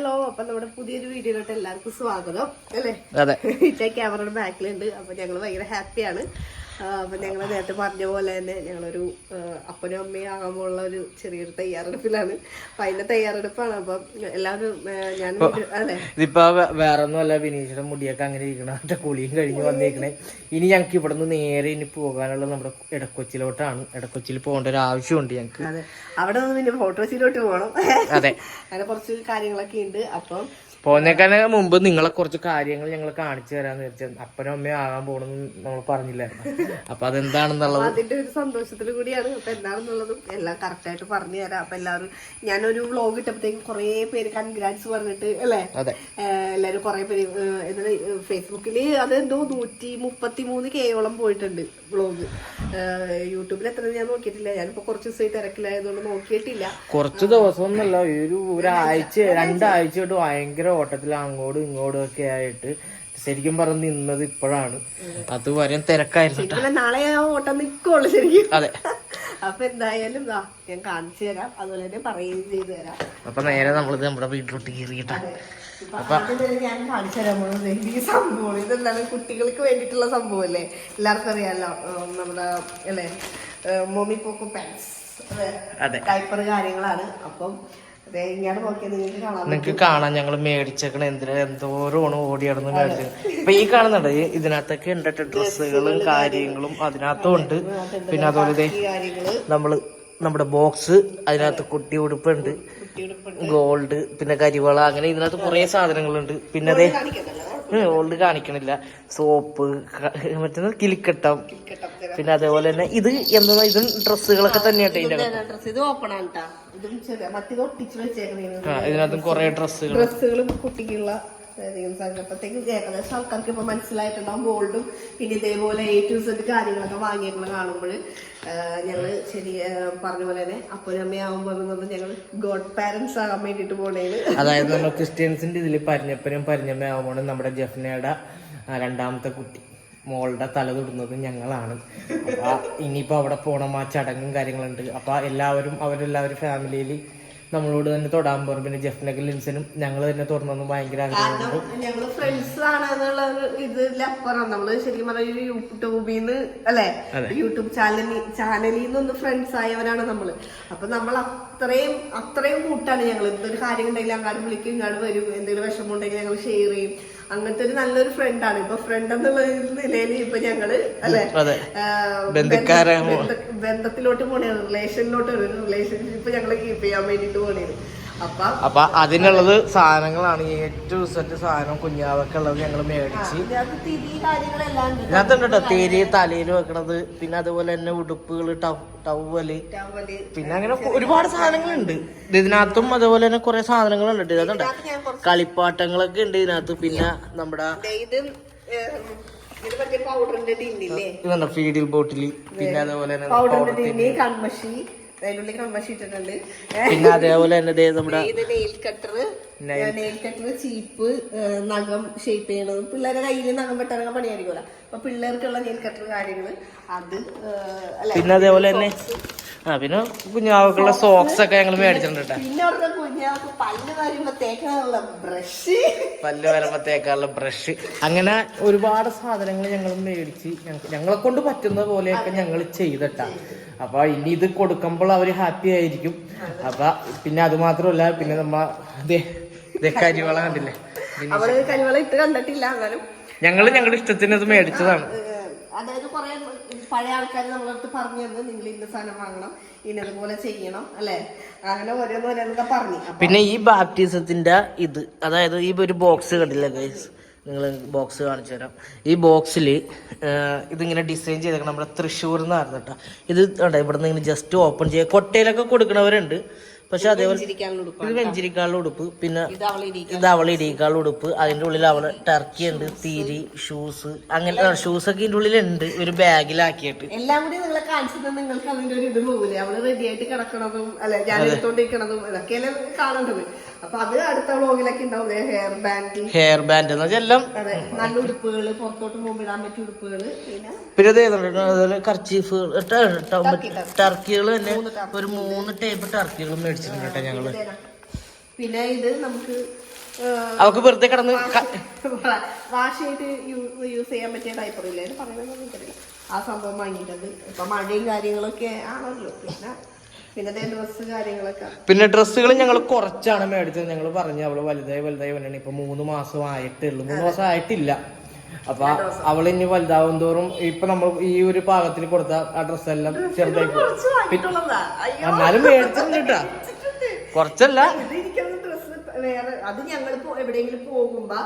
Hello അപ്പൊ നമ്മുടെ പുതിയൊരു വീഡിയോയിലോട്ട് എല്ലാവർക്കും സ്വാഗതം അല്ലേ? ഇറ്റ ക്യാമറയുടെ ബാക്കിലുണ്ട് അപ്പൊ ഞങ്ങൾ ഭയങ്കര ഹാപ്പിയാണ്. അപ്പൊ ഞങ്ങൾ നേരത്തെ പറഞ്ഞ പോലെ തന്നെ ഞങ്ങളൊരു അപ്പനും അമ്മയും ആകാൻ പോകുന്ന ഒരു ചെറിയൊരു തയ്യാറെടുപ്പിലാണ്. അപ്പൊ അതിന്റെ തയ്യാറെടുപ്പാണ്. അപ്പൊ എല്ലാവരും ഞാൻ അതെ ഇതിപ്പോ വേറെ ഒന്നുമല്ല വിനീഷിന്റെ മുടിയൊക്കെ അങ്ങനെ ഇരിക്കണം മറ്റേ കുളിയും കഴിഞ്ഞ് വന്നേക്കണേ. ഇനി ഞങ്ങൾക്ക് ഇവിടെ നിന്ന് നേരെ ഇനി പോകാനുള്ള നമ്മുടെ ഇടക്കൊച്ചിലോട്ടാണ്. ഇടക്കൊച്ചിയിൽ പോകേണ്ട ഒരു ആവശ്യമുണ്ട് ഞങ്ങൾക്ക് അതെ. അവിടെ നിന്ന് പിന്നെ ഫോട്ടോസിലോട്ട് പോകണം അതെ. അങ്ങനെ കുറച്ച് കാര്യങ്ങളൊക്കെ ഉണ്ട്. അപ്പം പോകുന്നേക്കാൾ മുമ്പ് നിങ്ങളെ കുറച്ച് കാര്യങ്ങൾ ഞങ്ങൾ കാണിച്ചു തരാന്ന് വെച്ചാൽ അപ്പനും അമ്മയും ആകാൻ പോകണമെന്ന് നമ്മൾ പറഞ്ഞില്ലായിരുന്നു. അപ്പൊ അതെന്താണെന്നുള്ളത്? അതിന്റെ ഒരു സന്തോഷത്തിൽ കൂടിയാണ്. അപ്പൊ എന്താണെന്നുള്ളതും എല്ലാം കറക്റ്റ് ആയിട്ട് പറഞ്ഞു തരാം. അപ്പൊ എല്ലാവരും ഞാനൊരു വ്ലോഗ് ഇട്ടപ്പോഴത്തേക്കും കുറെ പേര് കൺഗ്രാറ്റ്സ് പറഞ്ഞിട്ട് അല്ലേ? അതെ. എല്ലാവരും എല്ലാരും കുറെ പേര് എന്താ എന്താണ് ഫേസ്ബുക്കിൽ അതെന്തോ നൂറ്റി മുപ്പത്തി മൂന്ന് കെയോളം പോയിട്ടുണ്ട് വ്ലോഗ് യൂട്യൂബിൽ എത്ര ഞാൻ നോക്കിയിട്ടില്ല. ഞാനിപ്പോ കുറച്ച് ദിവസമായി തിരക്കിലായതുകൊണ്ട് നോക്കിയിട്ടില്ല. കുറച്ച് ദിവസം ഒന്നല്ല ഒരു ഒരാഴ്ച രണ്ടാഴ്ച ഭയങ്കര ഓട്ടത്തിൽ അങ്ങോട്ടും ഇങ്ങോട്ടും ഒക്കെ ആയിട്ട് ശരിക്കും പറഞ്ഞു നിന്നത് ഇപ്പോഴാണ്. അത് അതുവരെ തിരക്കായിരുന്നു നാളെ ആ ഓട്ടം നിൽക്കുള്ളൂ ശരിക്കും. അതെ. അപ്പൊ എന്തായാലും ഞാൻ കാണിച്ചു തരാം. അതുപോലെ തന്നെ പറയുകയും ചെയ്തു തരാം. അപ്പൊ നേരെ നമ്മളിത് നമ്മുടെ വീട്ടിലോട്ട് കയറിയിട്ടാ. ആദ്യം തന്നെ ഞാൻ കാണിച്ചു തരാൻ പോകുന്നത് ഈ സംഭവം. ഇതെന്താണ്? കുട്ടികൾക്ക് വേണ്ടിയിട്ടുള്ള സംഭവം എല്ലാവർക്കും അറിയാലോ നമ്മുടെ അല്ലേ? മോമി പോക്കോ പാൻസ് അതെ. ഡൈപ്പർ കാര്യങ്ങളാണ്. അപ്പം നിങ്ങക്ക് കാണാൻ ഞങ്ങൾ മേടിച്ചേക്കണ എന്തിനാ എന്തോരോ ഓടി നടന്ന് മേടിച്ചത് ഇപ്പൊ ഈ കാണുന്നുണ്ട് ഇതിനകത്തൊക്കെ ഉണ്ട് ഡ്രസ്സുകളും കാര്യങ്ങളും. അതിനകത്തും ഉണ്ട്. പിന്നെ അതുപോലെ നമ്മൾ നമ്മുടെ ബോക്സ് അതിനകത്ത് കുട്ടി ഉടുപ്പുണ്ട്. ഗോൾഡ് പിന്നെ കരിവള അങ്ങനെ ഇതിനകത്ത് കുറെ സാധനങ്ങളുണ്ട്. പിന്നെ അതെ ഗോൾഡ് കാണിക്കണില്ല. സോപ്പ് മറ്റേ കിലിക്കട്ടം. പിന്നെ അതേപോലെ തന്നെ ഇത് എന്താ ഇത് ഡ്രസ്സുകളൊക്കെ തന്നെയാട്ടെ ഇതിന്റെ ഇതിനകത്തും കുറെ ഡ്രസ്സുകൾ ഡ്രസ്സുകളും കുട്ടിക്കുള്ള ഏതെങ്കിലും സംഘപ്പത്തേക്ക് ഏകദേശം ആൾക്കാർക്ക് ഇപ്പൊ മനസ്സിലായിട്ടുണ്ടാവും ഗോൾഡും പിന്നെ ഇതേപോലെ എ ടു സെഡ് കാര്യങ്ങളൊക്കെ വാങ്ങിയിട്ടുള്ള കാണുമ്പോൾ ഞങ്ങൾ ശരി പറഞ്ഞ പോലെ തന്നെ അപ്പനമ്മയാവുമ്പോൾ ഞങ്ങൾ ഗോഡ് പാരന്റ്സ് ആകാൻ വേണ്ടിയിട്ട് പോണേന് അതായത് നമ്മൾ ക്രിസ്ത്യൻസിന്റെ ഇതിൽ പരിഞ്ഞപ്പനും പരിഞ്ഞമ്മയാവുമ്പോൾ നമ്മുടെ ജഫ്നയുടെ രണ്ടാമത്തെ കുട്ടി മോളുടെ തല തൊടുന്നത് ഞങ്ങളാണ്. അപ്പൊ ഇനിയിപ്പോ അവിടെ പോണം ആ ചടങ്ങും കാര്യങ്ങളുണ്ട്. അപ്പൊ എല്ലാവരും അവരെല്ലാവരും ഫാമിലിയിൽ നമ്മളോട് തന്നെ തൊടാൻ പോകും പിന്നെ ജെഫിനൊക്കെ ലിൻസനും ഞങ്ങൾ തന്നെ തുറന്നു ഭയങ്കര ആഗ്രഹമുണ്ട് ഞങ്ങൾ ഫ്രണ്ട്സ് ആണ് എന്നുള്ള ഇതിലപ്പുറം നമ്മൾ ശരിക്കും പറഞ്ഞ യൂട്യൂബിൽ നിന്ന് അല്ലെ? യൂട്യൂബ് ചാനലിൽ ചാനലിൽ നിന്നൊന്ന് ഫ്രണ്ട്സ് ആയവരാണ് നമ്മൾ. അപ്പൊ നമ്മൾ അത്രയും അത്രയും കൂട്ടാണ് ഞങ്ങൾ എന്തൊരു കാര്യം ഉണ്ടെങ്കിൽ അങ്ങാട് വിളിക്കും ഇങ്ങാട് വരും. എന്തെങ്കിലും വിഷമം ഉണ്ടെങ്കിൽ ഞങ്ങൾ ഷെയർ ചെയ്യും. അങ്ങനത്തെ ഒരു നല്ലൊരു ഫ്രണ്ടാണ് ഇപ്പൊ ഫ്രണ്ട് എന്നുള്ള നിലയിൽ ഇപ്പൊ ഞങ്ങൾ അല്ലെ? ബന്ധത്തിലോട്ട് പോണേ റിലേഷനിലോട്ട് ഒരു റിലേഷൻഷിപ്പ് ഞങ്ങൾ കീപ്പ് ചെയ്യാൻ വേണ്ടിട്ട് പോണേ അപ്പൊ അതിനുള്ളത് സാധനങ്ങളാണ്. ഏറ്റവും സെറ്റ് സാധനം കുഞ്ഞാവൊക്കെ ഞങ്ങൾ മേടിച്ച്. ഇതിനകത്തുണ്ട് കേട്ടോ തേരി തലയിൽ വെക്കണത് പിന്നെ അതുപോലെ തന്നെ ഉടുപ്പുകൾ ടവൽ. പിന്നെ അങ്ങനെ ഒരുപാട് സാധനങ്ങളുണ്ട്. ഇതിനകത്തും അതുപോലെ തന്നെ കുറെ സാധനങ്ങളുണ്ട്. ഇതിനകത്തുണ്ട് ഇതിനകത്ത് കളിപ്പാട്ടങ്ങളൊക്കെ ഉണ്ട് ഇതിനകത്ത്. പിന്നെ നമ്മുടെ ഇതുണ്ട് ഫീഡിൽ ബോട്ടിൽ പിന്നെ അതുപോലെ തന്നെ പൗഡറിന്റെ ടിന്നി കൺമഷി. അതിനുള്ളിൽ കൺമഷി ഇട്ടിട്ടുണ്ട്. പിന്നെ അതേപോലെ തന്നെ നമ്മുടെ നെയിൽ കട്ടർ നെയിൽ കട്ടർ ചീപ്പ് നഖം ഷേപ്പ് ചെയ്യണത് പിള്ളേരുടെ കയ്യിൽ നഖം വെട്ടാനൊക്കെ പണിയായിരിക്കുമല്ലോ. അപ്പൊ പിള്ളേർക്കുള്ള നെയിൽ കട്ടർ കാര്യങ്ങൾ അത് പിന്നെ അതേപോലെ തന്നെ ആ പിന്നെ കുഞ്ഞാവക്കുള്ള സോക്സ് ഒക്കെ ഞങ്ങൾ മേടിച്ചിട്ടുണ്ട് പിന്നെ അവിടുത്തെ കുഞ്ഞാൾക്ക് പല്ല് വരുമ്പോ തേക്കാനുള്ള ബ്രഷ് പല്ല് വരമ്പത്തേക്കാളുള്ള ബ്രഷ് അങ്ങനെ ഒരുപാട് സാധനങ്ങൾ ഞങ്ങൾ മേടിച്ച് ഞങ്ങളെ കൊണ്ട് പറ്റുന്ന പോലെയൊക്കെ ഞങ്ങൾ ചെയ്തിട്ടാ. അപ്പൊ ഇനി ഇത് കൊടുക്കുമ്പോൾ അവർ ഹാപ്പി ആയിരിക്കും. അപ്പൊ പിന്നെ അത് മാത്രമല്ല പിന്നെ നമ്മ അതെ കരിവള കണ്ടില്ലേ? അവൾ കരിവള ഇട്ട് കണ്ടിട്ടില്ല എന്നാലും. ഞങ്ങൾ ഞങ്ങളുടെ ഇഷ്ടത്തിന് അത് മേടിച്ചതാണ്. അതായത് കുറെ പഴയ ആൾക്കാർ നമ്മളടുത്ത് പറഞ്ഞു തന്നു നിങ്ങൾ ഇന്ന സാധനം വാങ്ങണം ഇന്നതുപോലെ ചെയ്യണം അല്ലെ? അങ്ങനെ ഓരോന്ന് ഓരോന്നൊക്കെ പറഞ്ഞു. പിന്നെ ഈ ബാപ്റ്റിസത്തിന്റെ ഇത് അതായത് ഈ ഒരു ബോക്സ് കണ്ടില്ലേ ഗൈസ് നിങ്ങൾ ബോക്സ് കാണിച്ചു തരാം. ഈ ബോക്സിൽ ഇതിങ്ങനെ ഡിസൈൻ ചെയ്തേക്കണം നമ്മുടെ തൃശ്ശൂർ എന്ന് കേട്ടോ. ഇത് കണ്ടോ ഇവിടെ നിന്ന് ഇങ്ങനെ ജസ്റ്റ് ഓപ്പൺ ചെയ്യുക കൊട്ടയിലൊക്കെ കൊടുക്കണവരുണ്ട്. പക്ഷെ അതേപോലെ ഇത് വെഞ്ചിരിക്കാനുള്ള ഉടുപ്പ് പിന്നെ ഇത് ഇത് ഉടുപ്പ് അതിന്റെ ഉള്ളിൽ അവൾ ടർക്കി ഉണ്ട് തീരി ഷൂസ് അങ്ങനെ ഷൂസ് ഒക്കെ ഇതിന്റെ ഉള്ളിലുണ്ട് ഒരു ബാഗിലാക്കിയിട്ട്. എല്ലാം കൂടി നിങ്ങളെ കാണിച്ചത് നിങ്ങൾക്ക് അതിന്റെ ഒരു ഇത് പോകില്ലേ അവൾ റെഡി ആയിട്ട് കിടക്കണതും അല്ലെ ഞാൻ എടുത്തോണ്ടിരിക്കണതും ഇതൊക്കെയല്ലേ കാണേണ്ടത്. അപ്പൊ അത് അടുത്ത വ്ളോഗിലൊക്കെ ഉണ്ടാവും. ഹെയർ ബാൻഡ് ഹെയർ ബാൻഡ് എന്ന് വെച്ചാൽ എല്ലാം നല്ല ഉടുപ്പുകൾ പുറത്തോട്ട് പോകുമ്പോൾ പറ്റിയ ഉടുപ്പുകൾ പിന്നെ അതുപോലെ കർച്ചീഫ് ടർക്കികൾ തന്നെ ഒരു മൂന്ന് ടൈപ്പ് ടർക്കികൾ മേടിച്ചിട്ടുണ്ട് കേട്ടോ ഞങ്ങൾ. പിന്നെ ഇത് നമുക്ക് അവക്ക് വെറുതെ കിടന്ന് വാഷ് ചെയ്ത് യൂസ് ചെയ്യാൻ പറ്റിയ ഇത് പറയുന്നത് ആ സംഭവം വാങ്ങിയിട്ടുണ്ട് ഇപ്പൊ മഴയും കാര്യങ്ങളൊക്കെ ആണല്ലോ. പിന്നെ പിന്നെ ഡ്രസ്സുകൾ ഞങ്ങൾ കുറച്ചാണ് മേടിച്ചത്. ഞങ്ങൾ പറഞ്ഞു അവൾ വലുതായി വലുതായി വരണം. ഇപ്പൊ മൂന്ന് മാസം ആയിട്ടുള്ളു മൂന്ന് മാസം ആയിട്ടില്ല. അപ്പൊ അവൾ ഇനി വലുതാവും തോറും ഇപ്പൊ നമ്മൾ ഈ ഒരു പാകത്തിൽ കൊടുത്ത ആ ഡ്രസ്സെല്ലാം ചെറുതായി എന്നാലും മേടിച്ചിട്ടുണ്ട് കേട്ടാ കുറച്ചല്ല. വേറെ അത് ഞങ്ങൾ എവിടെയെങ്കിലും പോകുമ്പോ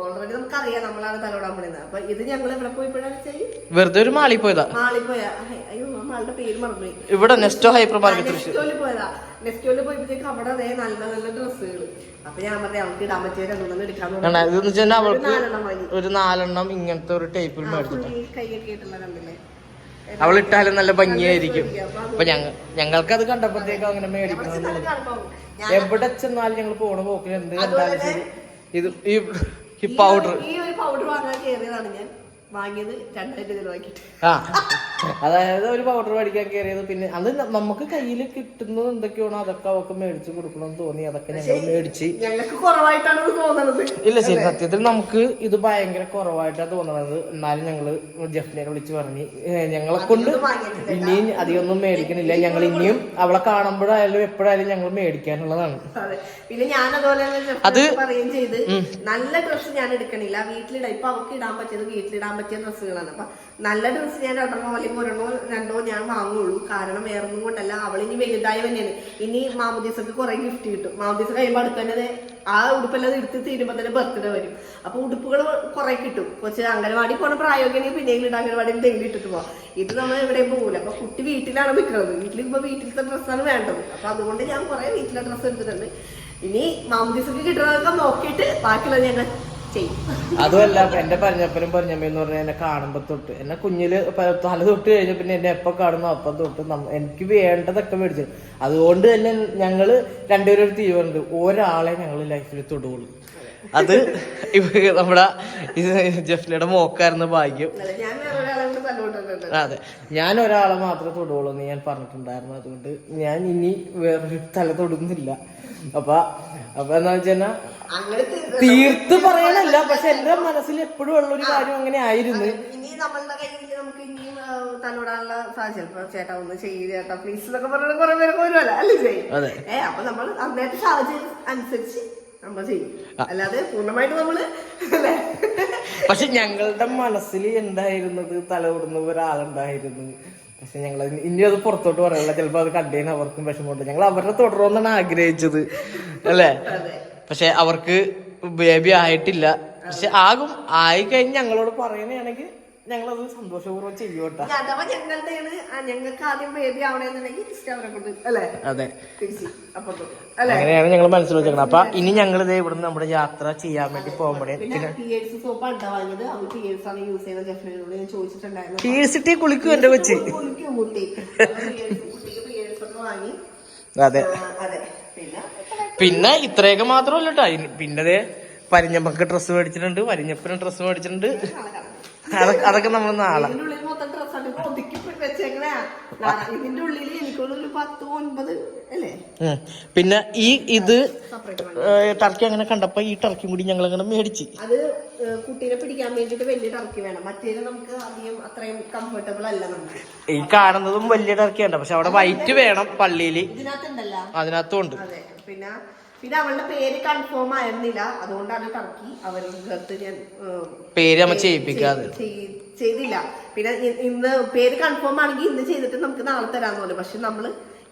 ഓൾറെഡി നമുക്കറിയാം നമ്മളാണ് തലോടാൻ പണിയുന്നത്. അപ്പൊ ഇത് ഞങ്ങൾ എവിടെ പോയി ചെയ്യും വെറുതെ ഒരു മാളി പോയതാ. മാളി പോയാ അയ്യോ മാളുടെ പേര് മറന്നു ഇവിടെ നെസ്റ്റോ ഹൈപ്പർ മാർക്കറ്റ് നെക്സ്റ്റോൽ പോയതാ. നെക്സ്റ്റോൽ പോയപ്പോഴത്തേക്ക് അവിടെ അതേ നല്ല നല്ല ഡ്രസ്സുകൾ അപ്പൊ ഞാൻ പറഞ്ഞ അവർക്ക് ഇടാൻ പറ്റിയ രണ്ടെണ്ണം എടുക്കാൻ അവൾക്ക് ഒരു നാലെണ്ണം ഇങ്ങനത്തെ ഒരു ടൈപ്പിൽ മേടിച്ചു ഫുള്ളി കൈയൊക്കെ ഇട്ടുള്ള കണ്ടില്ലേ? അവൾ ഇട്ടാലും നല്ല ഭംഗിയായിരിക്കും അപ്പൊ ഞങ്ങൾ ഞങ്ങൾക്ക് അത് കണ്ടപ്പോഴത്തേക്കും അങ്ങനെ മേടിക്കണം എവിടെ ചെന്നാലും ഞങ്ങൾ പോണ പോക്കിൽ എന്ത് കണ്ടാലും ശരി. ഇത് ഈ ഈ പൗഡർ ഈ ഒരു പൗഡർ വാങ്ങാൻ കയറിയതാണ് ഞാൻ. വാങ്ങിയത് രണ്ടായിരത്തി ആ. അതായത് ഒരു പൗഡർ മേടിക്കാൻ കയറിയത് പിന്നെ അത് നമുക്ക് കയ്യിൽ കിട്ടുന്നത് എന്തൊക്കെയാണോ അതൊക്കെ അവർക്ക് മേടിച്ചു കൊടുക്കണമെന്ന് തോന്നി. അതൊക്കെ ഞങ്ങൾ മേടിച്ച്. ഞങ്ങൾക്ക് കുറവായിട്ടാണ് തോന്നുന്നത് ഇല്ല ശരി. സത്യത്തിൽ നമുക്ക് ഇത് ഭയങ്കര കുറവായിട്ടാണ് തോന്നുന്നത് എന്നാലും ഞങ്ങൾ ജഫ്നെ വിളിച്ച് പറഞ്ഞു ഞങ്ങളെ കൊണ്ട് ഇനിയും അധികമൊന്നും മേടിക്കണില്ല. ഞങ്ങൾ ഇനിയും അവളെ കാണുമ്പോഴായാലും എപ്പോഴായാലും ഞങ്ങൾ മേടിക്കാനുള്ളതാണ്. പിന്നെ ഞാൻ അതുപോലെ അത് പറയുകയും ചെയ്ത് നല്ല ഡ്രസ്സ് ഞാൻ എടുക്കണില്ല. വീട്ടിലിടാം. ഇപ്പൊ അവർക്ക് ഇടാൻ പറ്റിയത് വീട്ടിലിടാൻ പറ്റിയ ഡ്രസ്സുകളാണ്. അപ്പൊ നല്ല ഡ്രസ്സ് ഞാൻ രണ്ടെണ്ണോ അല്ലെങ്കിൽ ഒരെണ്ണോ രണ്ടോ ഞാൻ വാങ്ങുള്ളൂ. കാരണം വേറൊന്നും കൊണ്ടല്ല. അവളിനി വലുതായി തന്നെയാണ്. ഇനി മാമുദീസക്ക് കുറെ ഗിഫ്റ്റ് കിട്ടും. മാമുദീസ കഴിയുമ്പോൾ അടുത്ത് തന്നെ ആ ഉടുപ്പെല്ലാം എടുത്ത് തീരുമ്പോൾ തന്നെ ബർത്ത്ഡേ വരും. അപ്പൊ ഉടുപ്പുകൾ കുറെ കിട്ടും. കൊച്ചു അംഗനവാടി പോണ പ്രായോഗികണെങ്കിൽ പിന്നെയും ഇടാം അംഗനവാടി ഡെയിലി ഇട്ടിട്ട് പോവാം. ഇത് നമ്മൾ എവിടെയും പോകില്ല അപ്പൊ കുട്ടി വീട്ടിലാണ് നിൽക്കുന്നത് വീട്ടിൽ ഇപ്പൊ വീട്ടിലത്തെ ഡ്രസ്സാണ് വേണ്ടത്. അപ്പൊ അതുകൊണ്ട് ഞാൻ കുറെ വീട്ടിലെ ഡ്രസ്സ് എടുത്തിട്ടുണ്ട്. ഇനി മാമുദീസക്ക് കിട്ടുന്നതൊക്കെ നോക്കിയിട്ട് ബാക്കിയുള്ളത് ഞങ്ങൾ അതുമല്ല എന്റെ പറഞ്ഞപ്പനും പരഞ്ഞമ്മയും എന്ന് പറഞ്ഞാൽ എന്നെ കാണുമ്പോ തൊട്ട്. എന്നെ കുഞ്ഞിൽ തല തൊട്ട് കഴിഞ്ഞ പിന്നെ എന്നെ എപ്പോ കാണുന്നു അപ്പം തൊട്ട് എനിക്ക് വേണ്ടതൊക്കെ മേടിച്ചു അതുകൊണ്ട് തന്നെ ഞങ്ങൾ രണ്ടുപേരും ഒരു തീരുമാനമുണ്ട് ഒരാളെ ഞങ്ങൾ ലൈഫിൽ തൊടുകയുള്ളൂ അത് നമ്മുടെ ഇത് ജഫ്നയുടെ മോക്കായിരുന്നു ഭാഗ്യം. അതെ. ഞാൻ ഒരാളെ മാത്രമേ തൊടുകയുള്ളൂ എന്ന് ഞാൻ പറഞ്ഞിട്ടുണ്ടായിരുന്നു. അതുകൊണ്ട് ഞാൻ ഇനി വേറൊരു തല തൊടുന്നില്ല. അപ്പൊ അപ്പൊ എന്താ വെച്ചാൽ തീർത്ത് പറയാനല്ല പക്ഷെ എന്റെ മനസ്സിൽ എപ്പോഴും ഉള്ള ഒരു കാര്യം അങ്ങനെ ആയിരുന്നു. ഇനി നമ്മളുടെ കയ്യിൽ നമുക്ക് ഇനിയും തലോടാനുള്ള സാഹചര്യം ചിലപ്പോ ചേട്ടാ ഒന്ന് ചെയ്യ് ചേട്ടാ പ്ലീസ് എന്നൊക്കെ പറഞ്ഞിട്ട് കുറെ പേരൊക്കെ വരുമല്ലോ അല്ലേ ചെയ്യും അതെ. ഏ അപ്പൊ നമ്മൾ അന്നേരത്തെ സാഹചര്യം അനുസരിച്ച് നമ്മൾ ചെയ്യും. അല്ലാതെ പൂർണമായിട്ട് നമ്മൾ പക്ഷെ ഞങ്ങളുടെ മനസ്സിൽ എന്തായിരുന്നത്? തലോടുന്ന ഒരാളുണ്ടായിരുന്നു. പക്ഷെ ഞങ്ങൾ ഇനി അത് പുറത്തോട്ട് പറയാനുള്ള ചിലപ്പോ അത് കണ്ടേന് അവർക്കും വിഷമമുണ്ട്. ഞങ്ങൾ അവരുടെ തുടരുമെന്നാണ് ആഗ്രഹിച്ചത്. അല്ലേ? പക്ഷെ അവർക്ക് ബേബി ആയിട്ടില്ല. പക്ഷെ ആകും ആയി കഴിഞ്ഞ് ഞങ്ങളോട് പറയണയാണെങ്കിൽ ഞങ്ങളത് സന്തോഷപൂർവം ചെയ്യോട്ടെ അഥവാ ഞങ്ങളുടെ ഞങ്ങൾക്ക് ആദ്യം ബേബി അതെ. അങ്ങനെയാണ് ഞങ്ങൾ മനസ്സിൽ വെച്ചേക്കുന്നത് അപ്പൊ ഇനി ഞങ്ങൾ ഇതേ ഇവിടുന്ന് നമ്മുടെ യാത്ര ചെയ്യാൻ വേണ്ടി പോകുമ്പോഴേ കുളിക്കും എന്റെ വെച്ച് അതെ. അതെ. പിന്നെ? ഇത്രയൊക്കെ മാത്രമല്ല കേട്ടോ ഇനി- പിന്നെ ദേ പരിഞ്ഞപ്പക്ക് ഡ്രസ്സ് മേടിച്ചിട്ടുണ്ട് പരിഞ്ഞപ്പന് ഡ്രസ്സ് മേടിച്ചിട്ടുണ്ട്. അതൊക്കെ അതൊക്കെ നമ്മൾ നാളെ. ഇതിന്റെ ഉള്ളിൽ എനിക്കൊരു പത്ത് ഒൻപത് അല്ലേ. പിന്നെ ഈ ഇത് ടർക്കി അങ്ങനെ കണ്ടപ്പോ ഈ ടർക്കിയും കൂടി ഞങ്ങൾ അങ്ങനെ മേടിച്ച്. അത് കുട്ടീനെ പിടിക്കാൻ വേണ്ടിട്ട് വലിയ ടർക്കി വേണം. മറ്റേത് നമുക്ക് അധികം അത്രയും കംഫർട്ടബിൾ അല്ല നമുക്ക് ഈ കാണുന്നതും വലിയ ടർക്കിയുണ്ട് പക്ഷെ അവിടെ വൈറ്റ് വേണം പള്ളിയിൽ ഇതിനകത്തുണ്ടല്ല. അതിനകത്തും ഉണ്ട് പിന്നെ പിന്നെ അവളുടെ പേര് കൺഫേം ആയിരുന്നില്ല. അതുകൊണ്ടാണ് ടർക്കി അവരുടെ പേര് നമ്മൾ ചെയ്യിപ്പിക്കാതെ. ചെയ്- ചെയ്തില്ല. പിന്നെ ഇന്ന് പേര് കൺഫേം ആണെങ്കിൽ ഇന്ന് ചെയ്തിട്ട് നമുക്ക് നാളെ തരാന്ന് പറഞ്ഞു. പക്ഷെ നമ്മൾ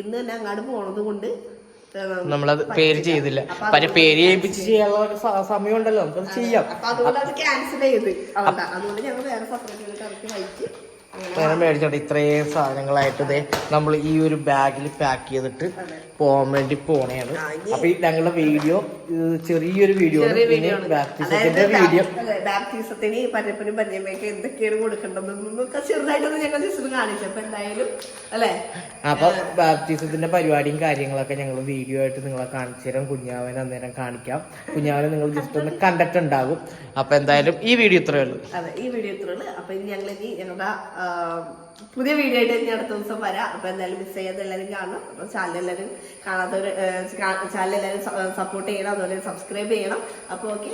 ഇന്ന് തന്നെ അങ്ങാട് പോണത് കൊണ്ട് നമ്മളത് പേര് ചെയ്തില്ല. പക്ഷെ പേര് ചെയ്യിപ്പിച്ച് ചെയ്യാനുള്ള സമയം ഉണ്ടല്ലോ നമുക്കത് ചെയ്യാം. അതുകൊണ്ട് അത് ക്യാൻസൽ ചെയ്ത്. അതുകൊണ്ട് ഞങ്ങൾ വേറെ സെപ്പറേറ്റ് അങ്ങനെ മേടിച്ചോട്ടെ ഇത്രയും സാധനങ്ങളായിട്ട് ദേ നമ്മൾ ഈ ഒരു ബാഗിൽ പാക്ക് ചെയ്തിട്ട് പോകാൻ വേണ്ടി പോണേണ്. അപ്പൊ ഈ ഞങ്ങളുടെ വീഡിയോ ചെറിയൊരു വീഡിയോ ബാപ്റ്റിസത്തിന്റെ വീഡിയോ ബാപ്റ്റിസത്തിന് പരപ്പനും പരിചയമൊക്കെ എന്തൊക്കെയാണ് കൊടുക്കേണ്ടതെന്നൊക്കെ ചെറുതായിട്ടൊന്ന് ഞങ്ങൾ ജസ്റ്റ് കാണിച്ചു അപ്പൊ എന്തായാലും അല്ലെ? അപ്പൊ ബാപ്റ്റിസത്തിന്റെ പരിപാടിയും കാര്യങ്ങളൊക്കെ ഞങ്ങൾ വീഡിയോ ആയിട്ട് നിങ്ങളെ കാണിച്ചു തരാം. കുഞ്ഞാവനെ അന്നേരം കാണിക്കാം. കുഞ്ഞാവനെ നിങ്ങൾ ജസ്റ്റ് ഒന്ന് കണ്ടിട്ടുണ്ടാകും. അപ്പൊ എന്തായാലും ഈ വീഡിയോ ഇത്രയുള്ളൂ അതെ ഈ വീഡിയോ ഇത്രയുള്ളൂ അപ്പൊ ഇനി ഞങ്ങൾ ഇനി ഞങ്ങളുടെ പുതിയ വീഡിയോ ആയിട്ട് ഇനി അടുത്ത ദിവസം വരാം. അപ്പൊ എന്തായാലും മിസ് ചെയ്യാതെ എല്ലാവരും കാണണം. അപ്പൊ ചാനൽ എല്ലാവരും കാണാത്തവർ ചാനൽ എല്ലാവരും സപ്പോർട്ട് ചെയ്യണം. അതുപോലെ സബ്സ്ക്രൈബ് ചെയ്യണം. അപ്പൊ ഓക്കെ